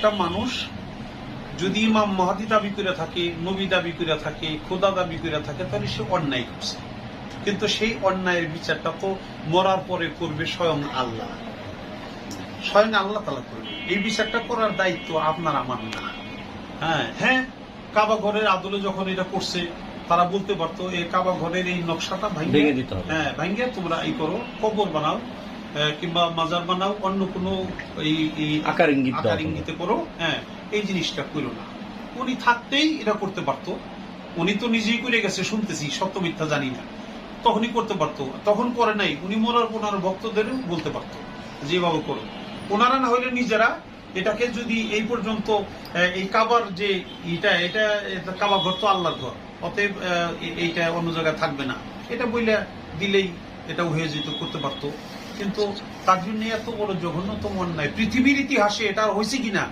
একটা মানুষ যদি ইমাম মাহাদি দাবি করে থাকে নবী দাবি করে থাকে খোদা দাবি করে থাকে তাহলে সে অন্যায় করছে। কিন্তু সেই অন্যায়ের বিচারটা তো মরার পরে করবে স্বয়ং আল্লাহ। স্বয়ং আল্লাহ তালা করবে। এই বিচারটা করার দায়িত্ব আপনার আমার না। হ্যাঁ হ্যাঁ কাবা ঘরের আদলে যখন এটা করছে তারা বলতে পারতো এই কাবা ঘরের এই নকশাটা ভেঙে ভাঙিয়ে দিতে হ্যাঁ ভাঙিয়ে তোমরা এই করো কবর বানাও। কিংবা মাজার বানাও অন্য কোনো এই আকার ইঙ্গিত আকার ইঙ্গিতে করো হ্যাঁ এই জিনিসটা করো না। উনি থাকতেই এটা করতে পারতো। উনি তো নিজেই করে গেছে শুনতেছি সত্য মিথ্যা জানি না। তখনই করতে পারতো। তখন করে নাই উনি মোরার ওনার ভক্তদের বলতে পারতো যেভাবে করো। ওনারা না হলে নিজেরা এটাকে যদি এই পর্যন্ত এই কাবার যে এটা এটা কাবা ঘর তো আল্লাহর ঘর। অতএব এইটা অন্য জায়গায় থাকবে না। এটা বইলে দিলেই এটা হয়ে যেত করতে পারতো। কিন্তু তার জন্য এত বড় জঘন্যতম অন্যায়। পৃথিবীর ইতিহাসে এটা হয়েছে কিনা?